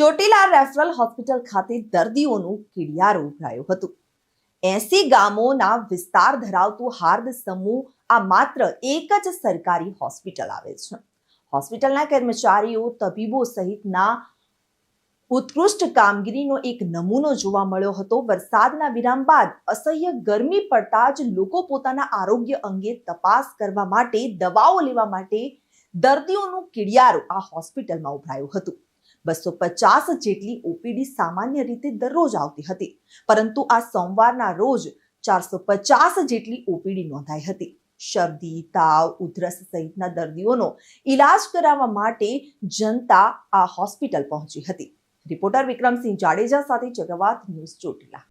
Chotila referral hospital ખાતે દર્દીઓનું કીડિયારું ઉભરાયું હતું. એસી ગામોના વિસ્તાર ધરાવતું હાર્દ સમૂહ આ માત્ર એક જ સરકારી હોસ્પિટલ આવે છે. હોસ્પિટલના કર્મચારીઓ, તબીબો સહિતના ઉત્કૃષ્ટ કામગીરીનો એક નમૂનો જોવા મળ્યો હતો. વરસાદના વિરામ બાદ અસહ્ય ગરમી પડતા જ લોકો પોતાના આરોગ્ય અંગે તપાસ કરવા માટે, દવાઓ લેવા માટે દર્દીઓનું કિડિયારો આ હોસ્પિટલમાં ઉભરાયું હતું. બસો પચાસ જેટલી ઓપીડી સામાન્ય રીતે દરરોજ આવતી હતી, પરંતુ આ સોમવારના રોજ ચારસો પચાસ જેટલી ઓપીડી નોંધાઈ હતી. શરદી, તાવ, ઉધરસ સહિતના દર્દીઓનો ઈલાજ કરાવવા માટે જનતા આ હોસ્પિટલ પહોંચી હતી. રિપોર્ટર વિક્રમસિંહ જાડેજા સાથે ચક્રવાત ન્યૂઝ ચોટીલા.